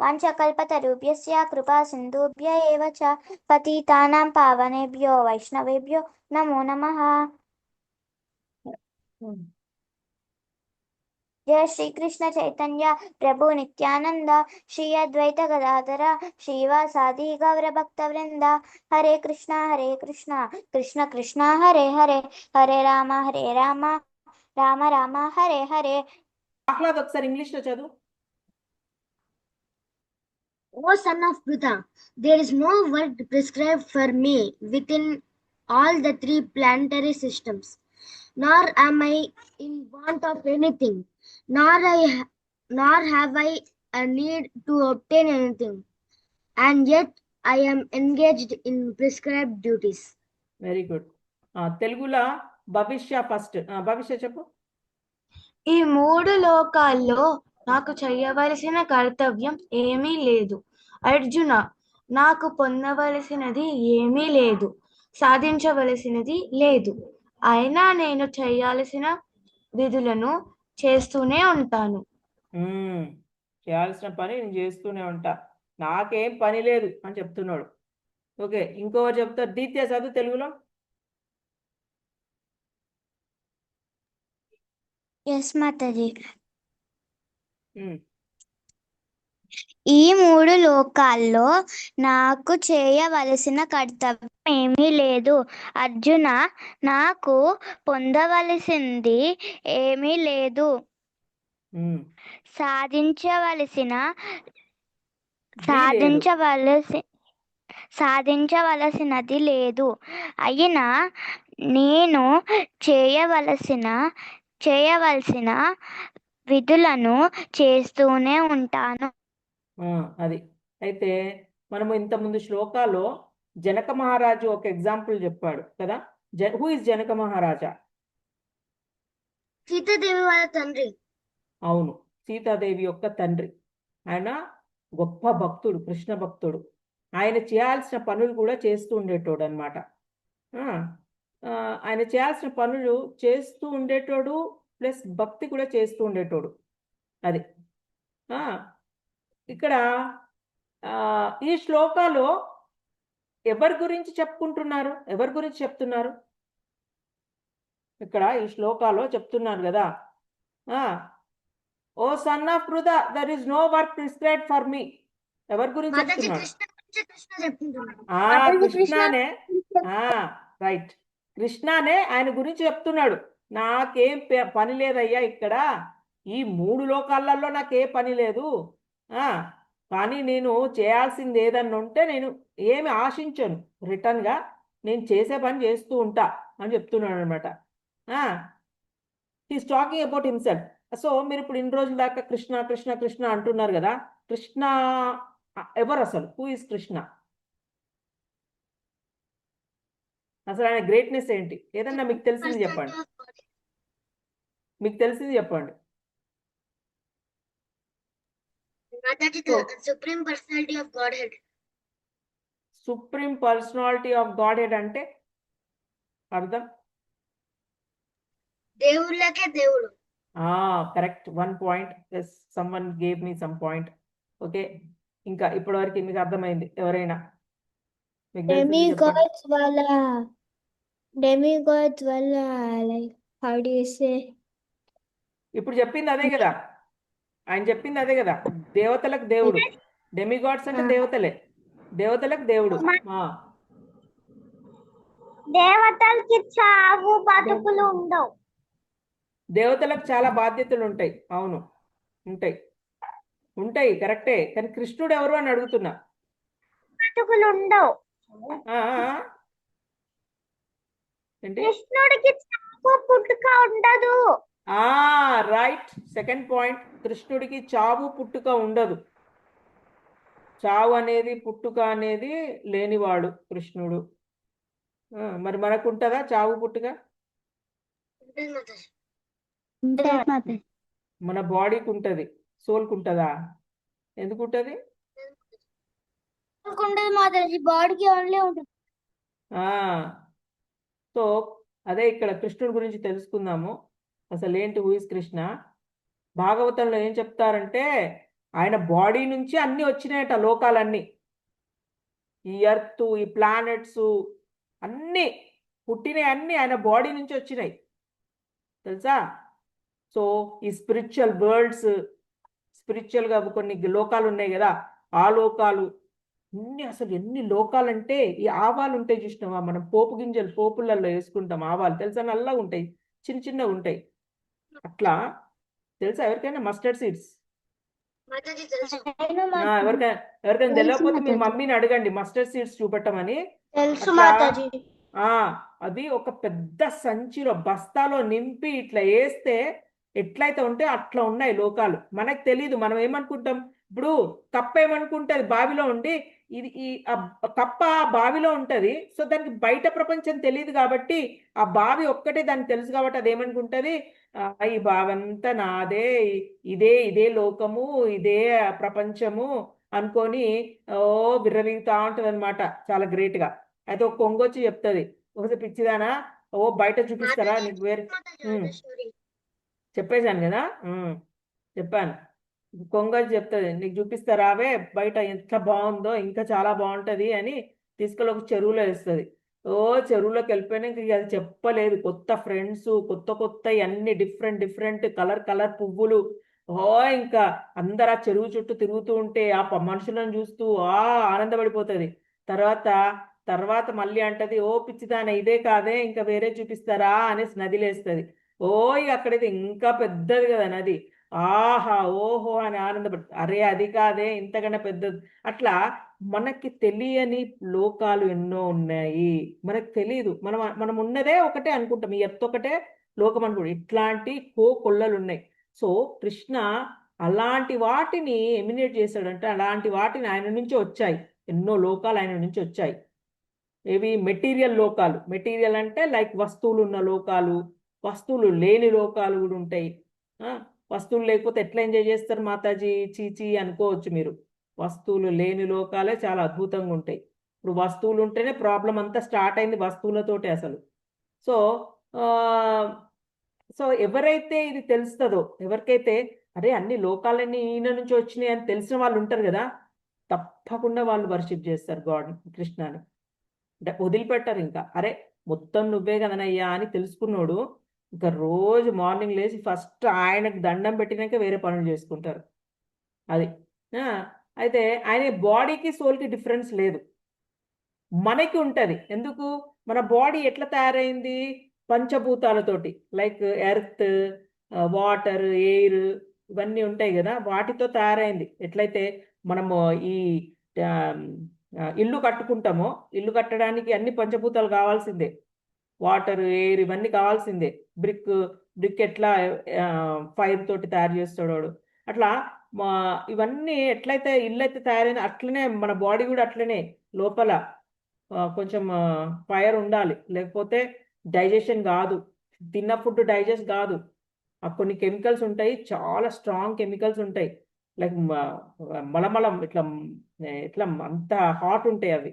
वाञ्छकल्पतरुभ्यश्च कृपा सिन्धुभ्य एव च पतितानां पावनेभ्यो वैष्णवेभ्यो नमो नमः जय श्री कृष्ण चैतन्य प्रभु नित्यानंद श्री अद्वैत गदाधर श्रीवासादि गौर भक्त वृंद हरे कृष्णा हरे कृष्णा कृष्ण कृष्णा हरे हरे हरे राम हरे राम రామ రామ హరే హరే ఆహ్లాద్ ఒకసారి ఇంగ్లీష్ లో చదువు O son of Buddha, there is no work prescribed for me within all the three planetary systems, nor am I in want of anything, nor I nor have I a need to obtain anything, and yet I am engaged in prescribed duties. Very good తెలుగులో భవిష్య first భవిష్య చెప్పు ఈ మూడు లోకాల్లో నాకు చేయవలసిన కర్తవ్యం ఏమీ లేదు అర్జున నాకు పొందవలసినది ఏమీ లేదు సాధించవలసినది లేదు. అయినా నేను చేయాల్సిన విధులను చేస్తూనే ఉంటాను. చేయాల్సిన పని నేను చేస్తూనే ఉంటా. నాకేం పని లేదు అని చెప్తున్నాడు. ఓకే ఇంకోటి చెప్తా దీత్య చదువు తెలుగులో? ఎస్ మాతాజీ. ఈ మూడు లోకాల్లో నాకు చేయవలసిన కర్తవ్యం ఏమీ లేదు అర్జున నాకు పొందవలసింది ఏమీ లేదు. సాధించవలసిన. సాధించవలసి సాధించవలసినది లేదు అయినా నేను చేయవలసిన చేయవలసిన విధులను చేస్తూనే ఉంటాను అది. అయితే మనము ఇంతకుముందు శ్లోకాల్లో జనక మహారాజు ఒక ఎగ్జాంపుల్ చెప్పాడు కదా. Who is Janaka Maharaja? Sitadevi వాళ్ళ తండ్రి. అవును సీతాదేవి యొక్క తండ్రి. ఆయన గొప్ప భక్తుడు కృష్ణ భక్తుడు. ఆయన చేయాల్సిన పనులు కూడా చేస్తూ ఉండేటోడు అనమాట ఆయన చేయాల్సిన పనులు చేస్తూ ఉండేటోడు ప్లస్ భక్తి కూడా చేస్తూ ఉండేటోడు. అది. ఇక్కడ ఆ, ఈ శ్లోకాలో ఎవరి గురించి చెప్పుకుంటున్నారు? ఎవరి గురించి చెప్తున్నారు? ఇక్కడ ఈ శ్లోకాలో చెప్తున్నారు కదా. ఆ O son of Pritha there is no work prescribed for me. ఎవరి గురించి చెప్తున్నాడు కృష్ణ కృష్ణనే ఆ రైట్. కృష్ణనే ఆయన గురించి చెప్తున్నాడు. నాకేం పే- పని లేదయ్యా ఇక్కడ. ఈ మూడు లోకాలలో నాకే పని లేదు. కానీ నేను చేయాల్సింది ఏదన్నా ఉంటే నేను ఏమి ఆశించను. రిటర్న్గా నేను చేసే పని చేస్తూ ఉంటా అని చెప్తున్నాడు అనమాట he's talking about himself so మీరు ఇప్పుడు ఇన్ని రోజుల దాకా కృష్ణ కృష్ణ కృష్ణ అంటున్నారు కదా. కృష్ణ ఎవరు అసలు? Who is Krishna? అసలు ఆయన గ్రేట్నెస్ ఏంటి? ఏదన్నా మీకు తెలిసింది చెప్పండి. మీకు తెలిసింది చెప్పండి Mataji supreme personality of Godhead supreme personality of Godhead అంటే అర్థం? దేవుళ్ళకే దేవుడు. ఆ correct one point yes some one gave me some point okay ఇంకా ఇప్పటివరకు మీకు అర్థమైంది ఎవరైనా? demigods wala like how do you say? ఇప్పుడు చెప్పింది అదే కదా. ఆయన చెప్పింది అదే కదా. దేవతలకు దేవుడు. డెమిగాడ్స్ అంటే దేవతలే. దేవతలకు దేవుడు. దేవతలకి చావు బతుకులు ఉండవు. దేవతలకు చాలా బాధ్యతలు ఉంటాయి. అవును. ఉంటాయి. ఉంటాయి. కరెక్టే. కానీ కృష్ణుడు ఎవరు అని అడుగుతున్నా. బతుకులు ఉండవు. కృష్ణుడికి చావు పుట్టుక ఉండదు. ఆ రైట్ సెకండ్ పాయింట్ కృష్ణుడికి చావు పుట్టుక ఉండదు. చావు అనేది పుట్టుక అనేది లేనివాడు కృష్ణుడు. మరి మనకు ఉంటుందా చావు పుట్టుక? మన బాడీకి ఉంటది సోల్కి ఉంటుందా ఎందుకు ఉంటుంది బాడీకి ఓన్లీ ఉంటుంది. ఆ సో అదే ఇక్కడ కృష్ణుడి గురించి తెలుసుకుందాము. అసలు ఏంటి ఊయిస్ కృష్ణ? భాగవతంలో ఏం చెప్తారంటే ఆయన బాడీ నుంచి అన్నీ వచ్చినాయట లోకాలన్నీ. ఈ ఎర్త్ ఈ ప్లానెట్స్ అన్నీ పుట్టినవి అన్నీ ఆయన బాడీ నుంచి వచ్చినాయి. తెలుసా? సో ఈ స్పిరిచువల్ వరల్డ్స్ స్పిరిచువల్గా కొన్ని లోకాలు ఉన్నాయి కదా ఆ లోకాలు ఎన్ని అసలు ఎన్ని లోకాలంటే ఈ ఆవాలు ఉంటాయి చూసినావా? మనం పోపు గింజలు పోపులలో వేసుకుంటాం ఆవాలు. తెలుసా? నల్లగా ఉంటాయి చిన్న చిన్నగా ఉంటాయి అట్లా తెలుసా? ఎవరికైనా మస్టర్డ్ సీడ్స్ ఎవరికైనా ఎవరికైనా తెలియకపోతే మీ. మమ్మీని అడగండి మస్టర్డ్ సీడ్స్ చూపెట్టమని. తెలుసు అట్లా- మాతాజీ. ఆ అది ఒక పెద్ద సంచిలో బస్తాలో నింపి ఇట్లా వేస్తే ఎట్లయితే ఉంటే అట్లా ఉన్నాయి లోకాలు. మనకు తెలియదు మనం ఏమనుకుంటాం? ఇప్పుడు కప్ప ఏమనుకుంటది బావిలో ఉండి ఇది ఈ కప్ప ఆ బావిలో ఉంటది సో దానికి బయట ప్రపంచం తెలియదు కాబట్టి ఆ బావి ఒక్కటే దానికి తెలుసు కాబట్టి అది ఏమనుకుంటది? ఆ, ఈ బావి అంతా నాదే ఇదే ఇదే లోకము ఇదే ప్రపంచము అనుకొని ఓ విర్రవీగుతా ఉంటది అనమాట చాలా గ్రేట్గా. అయితే ఒక కొంగ వచ్చి చెప్తుంది ఒకసారి పిచ్చిదానా ఓ బయట చూపిస్తారా నీకు వేరే చెప్పేశాను కదా? చెప్పాను. కొంగ చెప్తుంది నీకు చూపిస్తారావే బయట ఎంత బాగుందో ఇంకా చాలా బాగుంటుంది అని తీసుకెళ్ళి ఒక చెరువులో వేస్తుంది. ఓ చెరువులోకి వెళ్ళిపోయినాక అది చెప్పలేదు. కొత్త ఫ్రెండ్స్ కొత్త కొత్త అన్ని డిఫరెంట్ డిఫరెంట్ కలర్ కలర్ పువ్వులు. ఓ ఇంకా అందరు ఆ చెరువు చుట్టూ తిరుగుతూ ఉంటే ఆ మనుషులను చూస్తూ ఆ ఆనందపడిపోతుంది. తర్వాత తర్వాత మళ్ళీ అంటది ఓ పిచ్చిదాన ఇదే కాదే ఇంకా వేరే చూపిస్తారా అనేసి నది లేస్తుంది ఓ ఇక అక్కడైతే ఇంకా పెద్దది కదా నది. ఆహా ఓహో అని ఆనందపడు అరే అది కాదే ఇంతకన్నా పెద్దది. అట్లా మనకి తెలియని లోకాలు ఎన్నో ఉన్నాయి. మనకు తెలియదు మనం మనం ఉన్నదే ఒకటే అనుకుంటాం. ఈ ఎత్తు ఒకటే లోకం అనుకుంటాం. ఇట్లాంటి కో కొల్లలు ఉన్నాయి. సో కృష్ణ అలాంటి వాటిని ఎమినేట్ చేశాడంటే అలాంటి వాటిని ఆయన నుంచి వచ్చాయి. ఎన్నో లోకాలు ఆయన నుంచి వచ్చాయి. ఏవి? మెటీరియల్ లోకాలు. మెటీరియల్ అంటే లైక్ వస్తువులు ఉన్న లోకాలు వస్తువులు లేని లోకాలు కూడా ఉంటాయి. వస్తువులు లేకపోతే ఎట్లా ఎంజాయ్ చేస్తారు మాతాజీ? చీచీ అనుకోవచ్చు మీరు. వస్తువులు లేని లోకాలే చాలా అద్భుతంగా ఉంటాయి. ఇప్పుడు వస్తువులు ఉంటేనే ప్రాబ్లం అంతా స్టార్ట్ అయింది వస్తువులతోటే అసలు. సో సో ఎవరైతే ఇది తెలుస్తుందో ఎవరికైతే అరే అన్ని లోకాలన్నీ ఈయన నుంచి వచ్చినాయి అని తెలిసిన వాళ్ళు ఉంటారు కదా తప్పకుండా వాళ్ళు వర్షిప్ చేస్తారు గాడ్ కృష్ణని. అంటే వదిలిపెట్టారు ఇంకా. అరే మొత్తం నువ్వే కదనయ్యా అని తెలుసుకున్నాడు ఇంకా రోజు మార్నింగ్ లేచి ఫస్ట్ ఆయనకు దండం పెట్టినాక వేరే పనులు చేసుకుంటారు. అది. అయితే ఆయన బాడీకి సోల్కి డిఫరెన్స్ లేదు. మనకి ఉంటుంది. ఎందుకు? మన బాడీ ఎట్లా తయారైంది? పంచభూతాలతోటి. లైక్ ఎర్త్ వాటర్ ఎయిర్ ఇవన్నీ ఉంటాయి కదా. వాటితో తయారైంది. ఎట్లయితే మనము ఈ ఇల్లు కట్టుకుంటామో ఇల్లు కట్టడానికి అన్ని పంచభూతాలు కావాల్సిందే. వాటర్ ఎయిర్ ఇవన్నీ కావాల్సిందే. బ్రిక్ బ్రిక్ ఎట్లా ఫైర్ తోటి తయారు చేస్తాడు వాడు. అట్లా మా ఇవన్నీ ఎట్లయితే ఇల్లు అయితే తయారైంది అట్లనే మన బాడీ కూడా అట్లనే లోపల కొంచెం ఫైర్ ఉండాలి. లేకపోతే డైజెషన్ కాదు. తిన్న ఫుడ్ డైజెస్ట్ కాదు. ఆ కొన్ని కెమికల్స్ ఉంటాయి. చాలా స్ట్రాంగ్ కెమికల్స్ ఉంటాయి. లైక్ మలమలం ఇట్లా ఇట్లా అంత హాట్ ఉంటాయి అవి.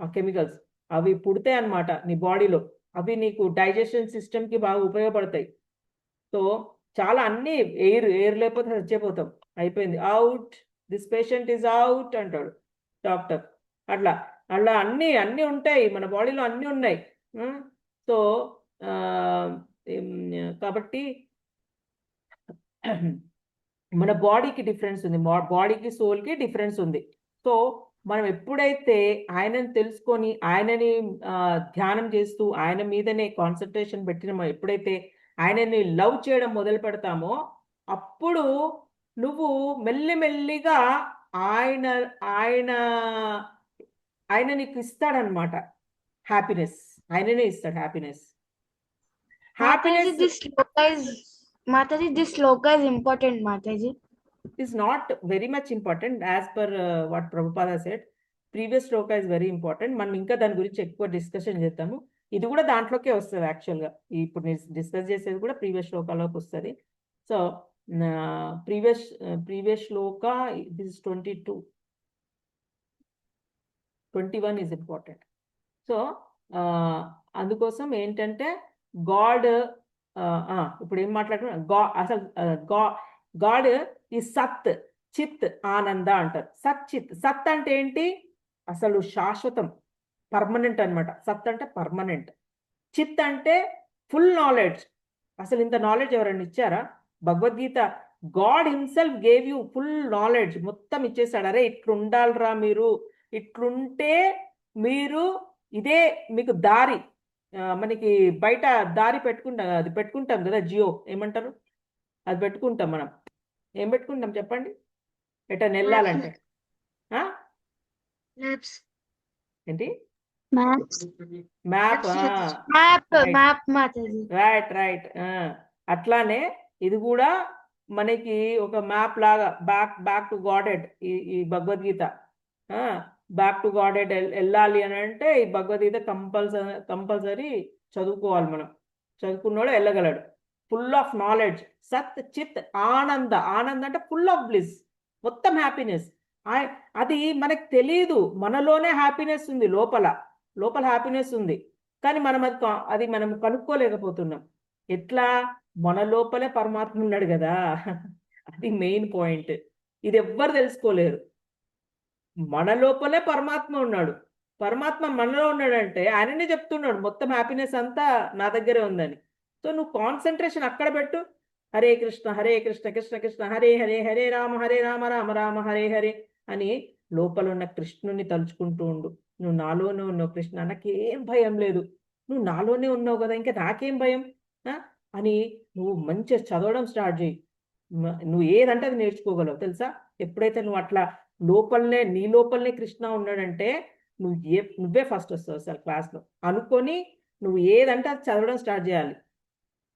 ఆ కెమికల్స్. అవి పుడతాయి అన్నమాట నీ బాడీలో. అవి నీకు డైజెషన్ సిస్టమ్కి బాగా ఉపయోగపడతాయి. సో చాలా అన్ని ఎయిర్ ఎయిర్ లేకపోతే చచ్చిపోతాం. అయిపోయింది. Out this patient is out అంటాడు డాక్టర్. అట్లా అట్లా అన్ని అన్నీ ఉంటాయి. మన బాడీలో అన్నీ ఉన్నాయి. సో కాబట్టి మన బాడీకి డిఫరెన్స్ ఉంది. బాడీకి సోల్కి డిఫరెన్స్ ఉంది. సో మనం ఎప్పుడైతే ఆయనని తెలుసుకొని ఆయనని ధ్యానం చేస్తూ ఆయన మీదనే కాన్సన్ట్రేషన్ పెట్టిన ఎప్పుడైతే ఆయనని లవ్ చేయడం మొదలు పెడతామో అప్పుడు నువ్వు మెల్లిమెల్లిగా ఆయన ఆయన ఆయన నీకు ఇస్తాడనమాట హ్యాపీనెస్ ఆయననే ఇస్తాడు happiness happiness this sloka is important, Mataji. Is not very much important as per uh, what Prabhupada said. Previous shloka is very important మనం ఇంకా దాని గురించి ఎక్కువ డిస్కషన్ చేద్దాము. ఇది కూడా దాంట్లోకే వస్తుంది యాక్చువల్గా ఇప్పుడు నేను డిస్కస్ చేసేది కూడా ప్రీవియస్ శ్లోకాలోకి వస్తుంది. So previous previous shloka this twenty two twenty one is important so అందుకోసం ఏంటంటే గాడ్ uh, ఇప్పుడు ఏం మాట్లాడుతున్నా? గా అసలు uh, గా గాడ్ ఈ సత్ చిత్ ఆనంద అంటారు. సత్ చిత్. సత్ అంటే ఏంటి? అసలు శాశ్వతం పర్మనెంట్ అన్నమాట. సత్ అంటే పర్మనెంట్. చిత్ అంటే ఫుల్ నాలెడ్జ్. అసలు ఇంత నాలెడ్జ్ ఎవరైనా ఇచ్చారా? Bhagavad Gita God himself gave you full knowledge. మొత్తం ఇచ్చేసాడు. అరే ఇట్లుండాలిరా మీరు. ఇట్లుంటే మీరు ఇదే మీకు దారి. మనకి బయట దారి పెట్టుకుంటాం అది పెట్టుకుంటాం కదా జియో. ఏమంటారు? అది పెట్టుకుంటాం మనం. ఏం పెట్టుకుంటాం చెప్పండి? ఎటన్నా వెళ్ళాలంటే. ఏంటి. మ్యాప్. రైట్ రైట్ అట్లానే ఇది కూడా మనకి ఒక మ్యాప్ లాగా బ్యాక్ బ్యాక్ టు గాడెడ్ ఈ ఈ భగవద్గీత. బ్యాక్ టు గాడెడ్ వెళ్ళాలి అని అంటే ఈ భగవద్గీత కంపల్సరీ కంపల్సరీ చదువుకోవాలి మనం. చదువుకున్నోడు వెళ్ళగలడు. ఫుల్ ఆఫ్ నాలెడ్జ్ సత్ చిత్ ఆనంద ఆనంద అంటే ఫుల్ ఆఫ్ బ్లిస్ మొత్తం హ్యాపీనెస్ అది మనకు తెలియదు మనలోనే హ్యాపీనెస్ ఉంది లోపల. లోపల హ్యాపీనెస్ ఉంది. కానీ మనం అది అది మనం కనుక్కోలేకపోతున్నాం. ఎట్లా? మన లోపలే పరమాత్మ ఉన్నాడు కదా. అది మెయిన్ పాయింట్ ఇది ఎవ్వరు తెలుసుకోలేరు. మన లోపలే పరమాత్మ ఉన్నాడు. పరమాత్మ మనలో ఉన్నాడంటే ఆయననే చెప్తున్నాడు మొత్తం హ్యాపీనెస్ అంతా నా దగ్గరే ఉందని. సో నువ్వు కాన్సన్ట్రేషన్ అక్కడ పెట్టు. హరే కృష్ణ హరే కృష్ణ కృష్ణ కృష్ణ హరే హరే హరే రామ హరే రామ రామ రామ హరే హరే అని లోపల ఉన్న కృష్ణుని తలుచుకుంటూ ఉండు. నువ్వు నాలోనే ఉన్నావు కృష్ణ నాకేం భయం లేదు. నువ్వు నాలోనే ఉన్నావు కదా ఇంకా నాకేం భయం? అని నువ్వు మంచిగా చదవడం స్టార్ట్ చేయి. నువ్వు ఏదంటే అది నేర్చుకోగలవు తెలుసా? ఎప్పుడైతే నువ్వు అట్లా లోపలనే నీ లోపలనే కృష్ణ ఉన్నాడంటే నువ్వు ఏ నువ్వే ఫస్ట్ వస్తావు అసలు క్లాస్లో అనుకొని నువ్వు ఏదంటే అది చదవడం స్టార్ట్ చేయాలి.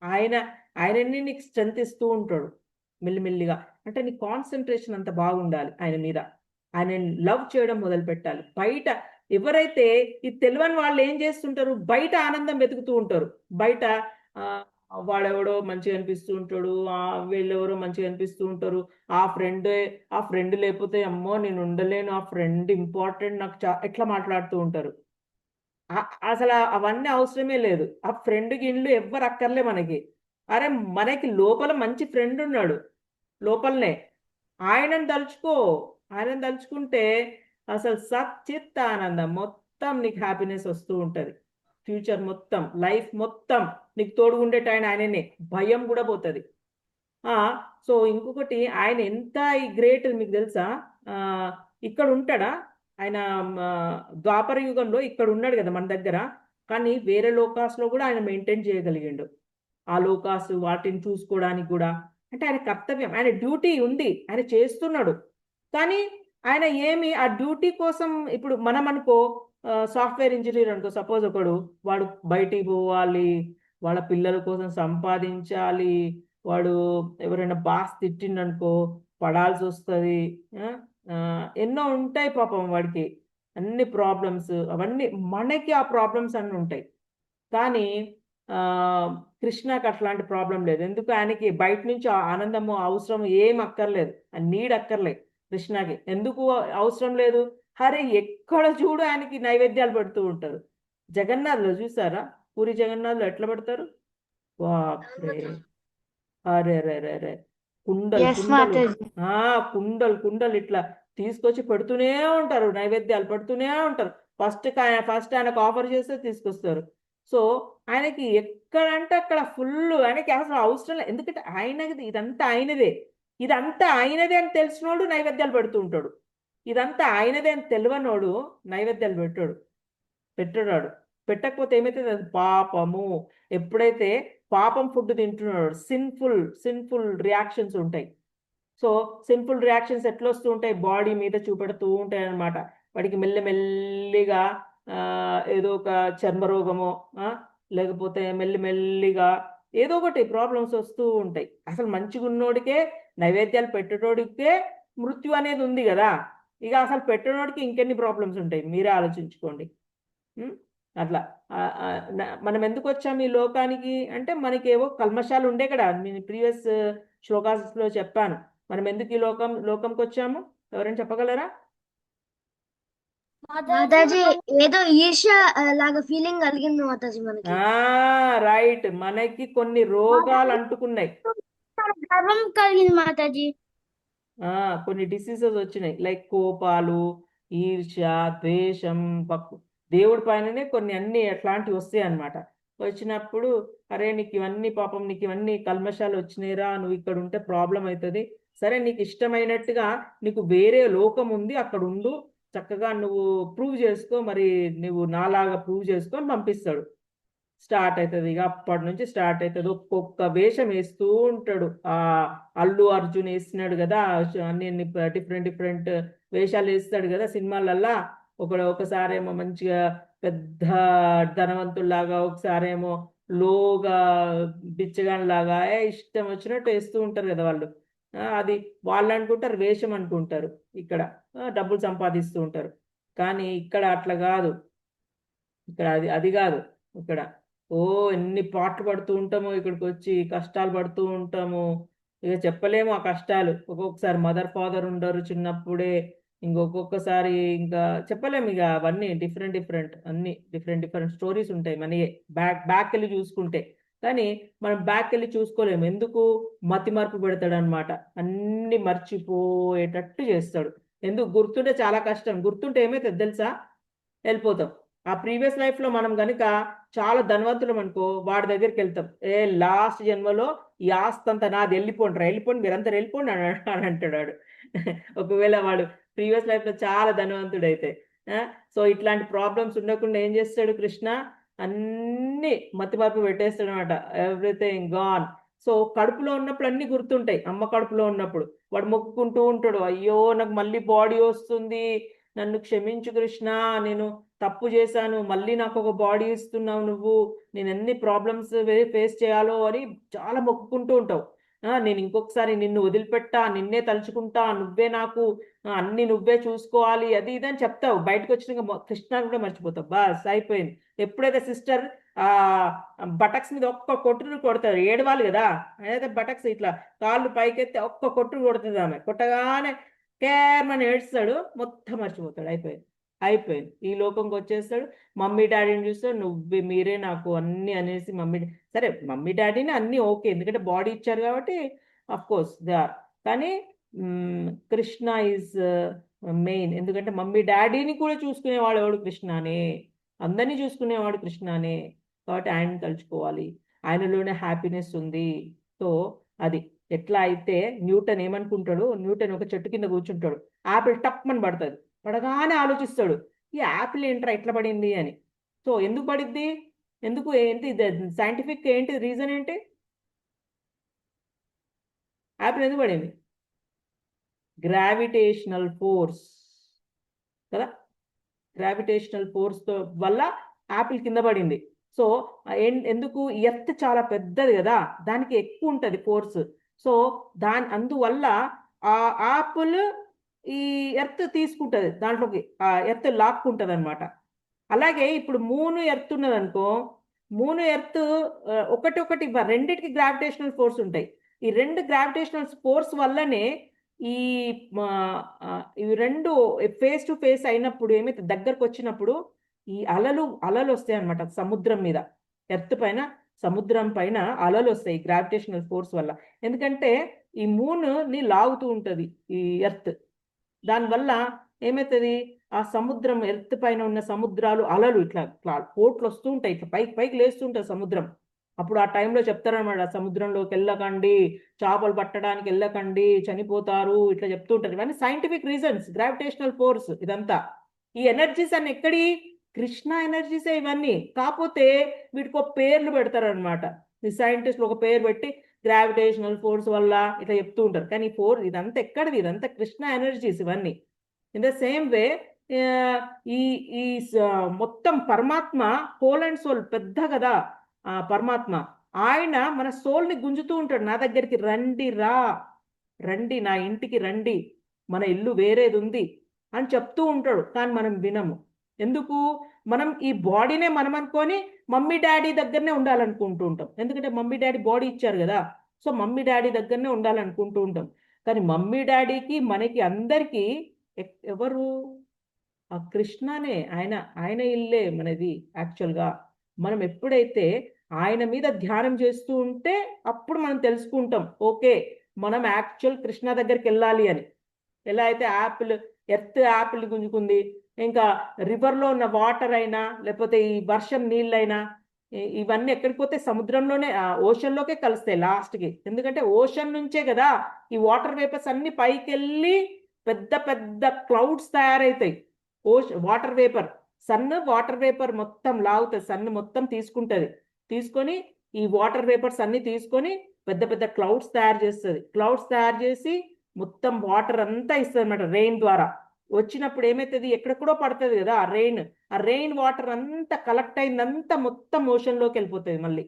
ఆయన ఆయనని నీకు స్ట్రెంత్ ఇస్తూ ఉంటాడు మెల్లిమెల్లిగా. అంటే నీ కాన్సన్ట్రేషన్ అంత బాగుండాలి ఆయన మీద. ఆయన లవ్ చేయడం మొదలు పెట్టాలి బయట ఎవరైతే ఈ తెలియని వాళ్ళు ఏం చేస్తుంటారు? బయట ఆనందం వెతుకుతూ ఉంటారు. బయట వాడెవడో మంచిగా అనిపిస్తూ ఉంటాడు. వీళ్ళెవరో మంచిగా అనిపిస్తూ ఉంటారు. ఆ ఫ్రెండ్ ఆ ఫ్రెండ్ లేకపోతే అమ్మో నేను ఉండలేను. ఆ ఫ్రెండ్ ఇంపార్టెంట్ నాకు చా ఎట్లా మాట్లాడుతూ ఉంటారు? అసలు అవన్నీ అవసరమే లేదు. ఆ ఫ్రెండ్ గిళ్ళు ఎవ్వరు అక్కర్లే మనకి. అరే మనకి లోపల మంచి ఫ్రెండ్ ఉన్నాడు. లోపలనే. ఆయనను తలుచుకో. ఆయనను తలుచుకుంటే అసలు సచ్చిత్ ఆనందం మొత్తం నీకు హ్యాపీనెస్ వస్తూ ఉంటుంది. ఫ్యూచర్ మొత్తం లైఫ్ మొత్తం నీకు తోడుగుండేట ఆయన ఆయననే. భయం కూడా పోతుంది. సో ఇంకొకటి ఆయన ఎంత ఈ గ్రేట్ మీకు తెలుసా? ఇక్కడ ఉంటాడా? ఆయన ద్వాపర యుగంలో ఇక్కడ ఉన్నాడు కదా మన దగ్గర. కానీ వేరే లోకాస్లో కూడా ఆయన మెయింటైన్ చేయగలిగిండు. ఆ లోకాస్ వాటిని చూసుకోవడానికి కూడా. అంటే ఆయన కర్తవ్యం ఆయన డ్యూటీ ఉంది ఆయన చేస్తున్నాడు. కానీ ఆయన ఏమి ఆ డ్యూటీ కోసం ఇప్పుడు మనం అనుకో సాఫ్ట్వేర్ ఇంజనీర్ అనుకో సపోజ్ ఒకడు వాడు బయటికి పోవాలి వాళ్ళ పిల్లల కోసం సంపాదించాలి వాడు ఎవరైనా బాస్ తిట్టిండనుకో పడాల్సి వస్తుంది ఎన్నో ఉంటాయి పాపం వాడికి. అన్ని ప్రాబ్లమ్స్ అవన్నీ మనకి ఆ ప్రాబ్లమ్స్ అన్నీ ఉంటాయి. కానీ కృష్ణకి అట్లాంటి ప్రాబ్లం లేదు. ఎందుకు? ఆయనకి బయట నుంచి ఆ ఆనందము అవసరం ఏం అక్కర్లేదు. ఆ నీడ్ అక్కర్లేదు కృష్ణకి. ఎందుకు అవసరం లేదు? హరే ఎక్కడ చూడు ఆయనకి నైవేద్యాలు పెడుతూ ఉంటారు. జగన్నాథ్లో చూసారా? పూరి జగన్నాథ్లో ఎట్లా పెడతారు? బాప్రే అరే రే రే రే కుండలు కుండలు. ఆ కుండలు కుండలు ఇట్లా తీసుకొచ్చి పెడుతూనే ఉంటారు. నైవేద్యాలు పెడుతూనే ఉంటారు. ఫస్ట్ ఆయన ఫస్ట్ ఆయనకు ఆఫర్ చేస్తే తీసుకొస్తారు. సో ఆయనకి ఎక్కడంటే అక్కడ ఫుల్ ఆయనకి అసలు అవసరం లేదు. ఎందుకంటే ఆయనది ఇదంతా ఆయనదే. ఇదంతా ఆయనదే అని తెలిసినోడు నైవేద్యాలు పెడుతూ ఉంటాడు. ఇదంతా ఆయనదే అని తెలియనోడు నైవేద్యాలు పెట్టాడు. పెట్టడాడు పెట్టకపోతే ఏమైతుంది? అది పాపము. ఎప్పుడైతే పాపం ఫుడ్ తింటున్నాడు. సిన్ఫుల్ సిన్ఫుల్ రియాక్షన్స్ ఉంటాయి. సో సింపుల్ రియాక్షన్స్ ఎట్లా వస్తూ ఉంటాయి? బాడీ మీద చూపెడుతూ ఉంటాయి అనమాట వాడికి మెల్లమెల్లిగా ఏదో ఒక చర్మ రోగమో లేకపోతే మెల్లిమెల్లిగా ఏదో ఒకటి ప్రాబ్లమ్స్ వస్తూ ఉంటాయి. అసలు మంచిగా ఉన్నోడికే నైవేద్యాలు పెట్టేటోడికే మృత్యు అనేది ఉంది కదా. ఇక అసలు పెట్టేటోడికి ఇంకెన్ని ప్రాబ్లమ్స్ ఉంటాయి? మీరే ఆలోచించుకోండి. అట్లా. మనం ఎందుకు వచ్చాం ఈ లోకానికి? అంటే మనకి ఏవో కల్మషాలు ఉండే కదా. నేను ప్రీవియస్ శ్లోకాస్లో చెప్పాను. మనం ఎందుకు ఈ లోకం లోకంకి వచ్చాము? ఎవరైనా చెప్పగలరా? మాతాజీ ఏదో లాగా ఫీలింగ్ కలిగింది మాతాజీ మనకి. ఆ రైట్ మనకి కొన్ని రోగాలు అంటుకున్నాయి. గర్వం కలిగింది మాతాజీ. ఆ కొన్ని డిసీజెస్ వచ్చినాయి. లైక్ కోపాలు ఈర్ష్య ద్వేషం పక్కు దేవుడి పైననే కొన్ని అన్ని అట్లాంటివి వస్తాయి అన్నమాట వచ్చినప్పుడు అరే నీకు ఇవన్నీ పాపం నీకు ఇవన్నీ కల్మషాలు వచ్చినాయిరా నువ్వు ఇక్కడ ఉంటే ప్రాబ్లం అవుతుంది. సరే నీకు ఇష్టమైనట్టుగా నీకు వేరే లోకం ఉంది అక్కడ ఉండు. చక్కగా నువ్వు ప్రూవ్ చేసుకో మరి నువ్వు నాలాగా ప్రూవ్ చేసుకొని పంపిస్తాడు. స్టార్ట్ అవుతుంది ఇక అప్పటి నుంచి స్టార్ట్ అవుతుంది. ఒక్కొక్క వేషం వేస్తూ ఉంటాడు. ఆ అల్లు అర్జున్ వేస్తున్నాడు కదా అన్ని డిఫరెంట్ డిఫరెంట్ వేషాలు వేస్తాడు కదా సినిమాలల్లా. ఒక ఒకసారేమో మంచిగా పెద్ద ధనవంతుల్లాగా ఒకసారేమో లోగా బిచ్చగానిలాగా ఏ ఇష్టం వచ్చినట్టు వేస్తూ ఉంటారు కదా వాళ్ళు. అది వాళ్ళు అనుకుంటారు వేషం అనుకుంటారు ఇక్కడ డబ్బులు సంపాదిస్తూ ఉంటారు. కానీ ఇక్కడ అట్లా కాదు. ఇక్కడ అది అది కాదు ఇక్కడ. ఓ ఎన్ని పాటలు పడుతూ ఉంటాము ఇక్కడికి వచ్చి కష్టాలు పడుతూ ఉంటాము. ఇక చెప్పలేము ఆ కష్టాలు. ఒక్కొక్కసారి మదర్ ఫాదర్ ఉండరు చిన్నప్పుడే. ఇంకొక్కొక్కసారి ఇంకా చెప్పలేము ఇక అవన్నీ డిఫరెంట్ డిఫరెంట్ అన్ని డిఫరెంట్ డిఫరెంట్ స్టోరీస్ ఉంటాయి మనయే. బ్యాక్ బ్యాక్ వెళ్ళి చూసుకుంటే. కానీ మనం బ్యాక్ వెళ్ళి చూసుకోలేము ఎందుకు? మతి మార్పు పెడతాడు అనమాట అన్ని మర్చిపోయేటట్టు చేస్తాడు. ఎందుకు? గుర్తుంటే చాలా కష్టం. గుర్తుంటే ఏమైతుంది తెలుసా? వెళ్ళిపోతాం. ఆ ప్రీవియస్ లైఫ్లో మనం గనుక చాలా ధనవంతులం అనుకో వాడి దగ్గరికి వెళ్తాం. ఏ లాస్ట్ జన్మలో ఈ ఆస్తంతా నాది వెళ్ళిపోండి వెళ్ళిపోండి మీరంతా వెళ్ళిపోండి అని అంటాడు ఒకవేళ వాడు ప్రీవియస్ లైఫ్లో చాలా ధనవంతుడు అయితే సో ఇట్లాంటి ప్రాబ్లమ్స్ ఉండకుండా ఏం చేస్తాడు కృష్ణ? అన్ని మతి పెట్టేస్తాడు అనమాట ఎవ్రీథింగ్ గాన్. సో కడుపులో ఉన్నప్పుడు అన్ని గుర్తుంటాయి. అమ్మ కడుపులో ఉన్నప్పుడు. వాడు మొక్కుకుంటూ ఉంటాడు. అయ్యో నాకు మళ్ళీ బాడీ వస్తుంది. నన్ను క్షమించు కృష్ణ. నేను తప్పు చేశాను. మళ్ళీ నాకు ఒక బాడీ ఇస్తున్నావు నువ్వు. నేను ఎన్ని ప్రాబ్లమ్స్ ఫేస్ చేయాలో అని చాలా మొక్కుకుంటూ ఉంటావు. నేను ఇంకొకసారి నిన్ను వదిలిపెట్టా నిన్నే తలుచుకుంటా నువ్వే నాకు అన్ని నువ్వే చూసుకోవాలి అది ఇది అని చెప్తావు. బయటకు వచ్చినాక కృష్ణ కూడా మర్చిపోతావు. బాస్ అయిపోయింది. ఎప్పుడైతే సిస్టర్ ఆ బటక్స్ మీద ఒక్క కొట్టును కొడతారు ఏడవాలి కదా? అయితే బటక్స్ ఇట్లా కాళ్ళు పైకెత్తి ఒక్క కొట్టును కొడుతుంది ఆమె. కొట్టగానే కేర్మని ఏడుస్తాడు మొత్తం మర్చిపోతాడు. అయిపోయింది. అయిపోయింది. ఈ లోకంకి వచ్చేస్తాడు. మమ్మీ డాడీని చూస్తాడు. నువ్వు మీరే నాకు అన్ని అనేసి మమ్మీ సరే మమ్మీ డాడీని అన్ని ఓకే. ఎందుకంటే బాడీ ఇచ్చారు కాబట్టి అఫ్ కోర్స్ దే ఆర్ కానీ కృష్ణ ఈజ్ మెయిన్ uh, ఎందుకంటే మమ్మీ డాడీని కూడా చూసుకునేవాడు ఎవడు? కృష్ణనే. అందరినీ చూసుకునేవాడు కృష్ణనే. కాబట్టి ఆయన తలుచుకోవాలి. ఆయనలోనే హ్యాపీనెస్ ఉంది. సో అది ఎట్లా అయితే న్యూటన్ ఏమనుకుంటాడు? న్యూటన్ ఒక చెట్టు కింద కూర్చుంటాడు. ఆపిల్ టప్మని పడుతుంది. పడగానే ఆలోచిస్తాడు ఈ యాపిల్ ఏంట్రా ఎట్లా పడింది అని. సో ఎందుకు పడిద్ది? ఎందుకు ఏంటి సైంటిఫిక్ ఏంటి? రీజన్ ఏంటి? యాపిల్ ఎందుకు పడింది? గ్రావిటేషనల్ ఫోర్స్ కదా? గ్రావిటేషనల్ ఫోర్స్తో వల్ల యాపిల్ కింద పడింది. సో ఎన్- ఎందుకు? ఎర్త్ చాలా పెద్దది కదా దానికి ఎక్కువ ఉంటుంది ఫోర్స్. సో దాని అందువల్ల ఆ యాపిల్ ఈ ఎర్త్ తీసుకుంటుంది దాంట్లోకి ఆ ఎర్త్ లాక్కుంటుంది అనమాట అలాగే ఇప్పుడు మూను ఎర్త్ ఉన్నది అనుకో మూను ఎర్త్ ఒకటి ఒకటి రెండిటికి గ్రావిటేషనల్ ఫోర్స్ ఉంటాయి. ఈ రెండు గ్రావిటేషనల్ ఫోర్స్ వల్లనే ఈ ఇవి రెండు ఫేస్ టు ఫేస్ అయినప్పుడు ఏమైతే దగ్గరకు వచ్చినప్పుడు ఈ అలలు అలలు వస్తాయి అనమాట సముద్రం మీద. ఎర్త్ పైన సముద్రం పైన అలలు వస్తాయి గ్రావిటేషనల్ ఫోర్స్ వల్ల. ఎందుకంటే ఈ మూన్ని లాగుతూ ఉంటది ఈ ఎర్త్. దానివల్ల ఏమవుతుంది ఆ సముద్రం ఎర్త్ పైన ఉన్న సముద్రాలు అలలు ఇట్లా ఇట్లా పోట్లు వస్తూ ఉంటాయి. ఇట్లా పైకి పైకి లేస్తుంటాయి సముద్రం. అప్పుడు ఆ టైంలో చెప్తారనమాట సముద్రంలోకి వెళ్ళకండి చేపలు పట్టడానికి వెళ్ళకండి చనిపోతారు ఇట్లా చెప్తూ ఉంటారు. ఇవన్నీ సైంటిఫిక్ రీజన్స్ గ్రావిటేషనల్ ఫోర్స్ ఇదంతా. ఈ ఎనర్జీస్ అన్ని ఎక్కడి? కృష్ణ ఎనర్జీసే ఇవన్నీ. కాకపోతే వీటికి ఒక పేర్లు పెడతారనమాట ఈ సైంటిస్టులు ఒక పేరు పెట్టి గ్రావిటేషనల్ ఫోర్స్ వల్ల ఇట్లా చెప్తూ ఉంటారు. కానీ ఈ ఫోర్ ఇదంతా ఎక్కడిది? ఇదంతా కృష్ణ ఎనర్జీస్ ఇవన్నీ. ఇన్ ద సేమ్ వే ఈ ఈ మొత్తం పరమాత్మ హోల్ అండ్ సోల్ పెద్ద కదా ఆ పరమాత్మ. ఆయన మన సోల్ని గుంజుతూ ఉంటాడు. నా దగ్గరికి రండి రా రండి నా ఇంటికి రండి మన ఇల్లు వేరేది ఉంది అని చెప్తూ ఉంటాడు. కానీ మనం వినము. ఎందుకు? మనం ఈ బాడీనే మనం అనుకొని మమ్మీ డాడీ దగ్గరనే ఉండాలనుకుంటూ ఉంటాం. ఎందుకంటే మమ్మీ డాడీ బాడీ ఇచ్చారు కదా. సో మమ్మీ డాడీ దగ్గరనే ఉండాలనుకుంటూ ఉంటాం. కానీ మమ్మీ డాడీకి మనకి అందరికీ ఎక్- ఎవరు? ఆ కృష్ణనే ఆయన ఆయన ఇల్లే మనది యాక్చువల్గా. మనం ఎప్పుడైతే ఆయన మీద ధ్యానం చేస్తూ ఉంటే అప్పుడు మనం తెలుసుకుంటాం ఓకే మనం యాక్చువల్ కృష్ణ దగ్గరికి వెళ్ళాలి అని. ఎలా అయితే యాపిల్ ఎర్త్ యాపిల్ గుంజుకుంది ఇంకా రివర్లో ఉన్న వాటర్ అయినా లేకపోతే ఈ వర్షం నీళ్ళైనా ఇవన్నీ ఎక్కడికి పోతే సముద్రంలోనే ఓషన్లోకే కలుస్తాయి లాస్ట్కి ఎందుకంటే ఓషన్ నుంచే కదా ఈ వాటర్ వేపర్స్ అన్ని పైకి వెళ్ళి పెద్ద పెద్ద క్లౌడ్స్ తయారవుతాయి Osh water vapour sun water vapour మొత్తం లాగుతుంది సన్ మొత్తం తీసుకుంటుంది. తీసుకొని ఈ వాటర్ వేపర్స్ అన్ని తీసుకొని పెద్ద పెద్ద క్లౌడ్స్ తయారు చేస్తుంది. క్లౌడ్స్ తయారు చేసి మొత్తం వాటర్ అంతా ఇస్తుంది అనమాట రెయిన్ ద్వారా. వచ్చినప్పుడు ఏమవుతుంది ఎక్కడెక్కడో పడుతుంది కదా ఆ రెయిన్ ఆ రెయిన్ వాటర్ అంతా కలెక్ట్ అయిందంతా మొత్తం ఓషన్లోకి వెళ్ళిపోతుంది మళ్ళీ.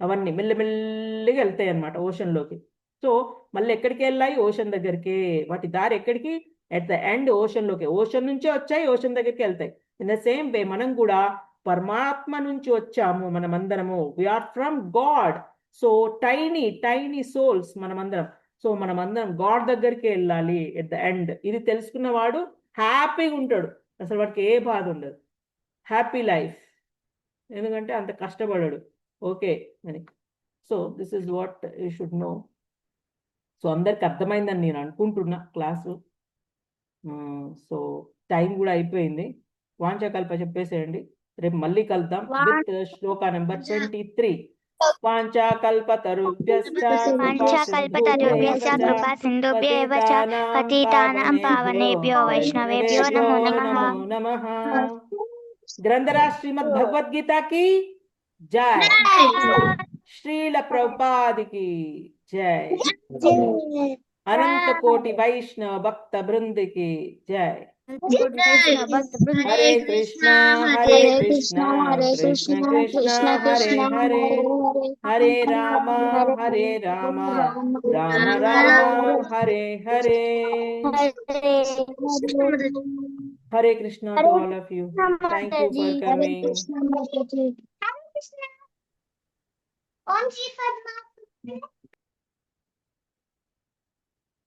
అవన్నీ మెల్లమెల్లిగా వెళ్తాయి అనమాట ఓషన్లోకి సో మళ్ళీ ఎక్కడికి వెళ్ళాయి? ఓషన్ దగ్గరికి. వాటి దారి ఎక్కడికి? ఎట్ ద ఎండ్ ఓషన్లోకి ఓషన్ నుంచే వచ్చాయి ఓషన్ దగ్గరికి వెళ్తాయి. ఇన్ ద సేమ్ వే మనం కూడా పరమాత్మ నుంచి వచ్చాము మనమందరము. We are from God so tiny tiny souls మనమందరం. సో మనమందరం గాడ్ దగ్గరికి వెళ్ళాలి ఎట్ ద ఎండ్. ఇది తెలుసుకున్నవాడు హ్యాపీగా ఉంటాడు. అసలు వాడికి ఏ బాధ ఉండదు. Happy life. ఎందుకంటే అంత కష్టపడాడు. ఓకే అని. So this is what you should know. So అందరికి అర్థమైందని నేను అనుకుంటున్నా క్లాసు. సో టైం కూడా అయిపోయింది. వాంచకల్ప చెప్పేసేయండి. రేపు మళ్ళీ కలుద్దాం with shloka number twenty three. वाञ्छाकल्पतरुभ्यश्च कृपासिन्धुभ्येव च पतितानां पावनेभ्यो वैष्णवेभ्यो नमो नमः। श्रीमद की जय। श्रील प्रभुपाद की जय। अनंत कोटि वैष्णव भक्त बृंद की जय। Hare Krishna Hare Krishna Krishna Krishna Hare Hare Hare Rama Hare Rama Rama Rama Hare Hare Hare Krishna to all of you thank you for coming Om Shri Padma.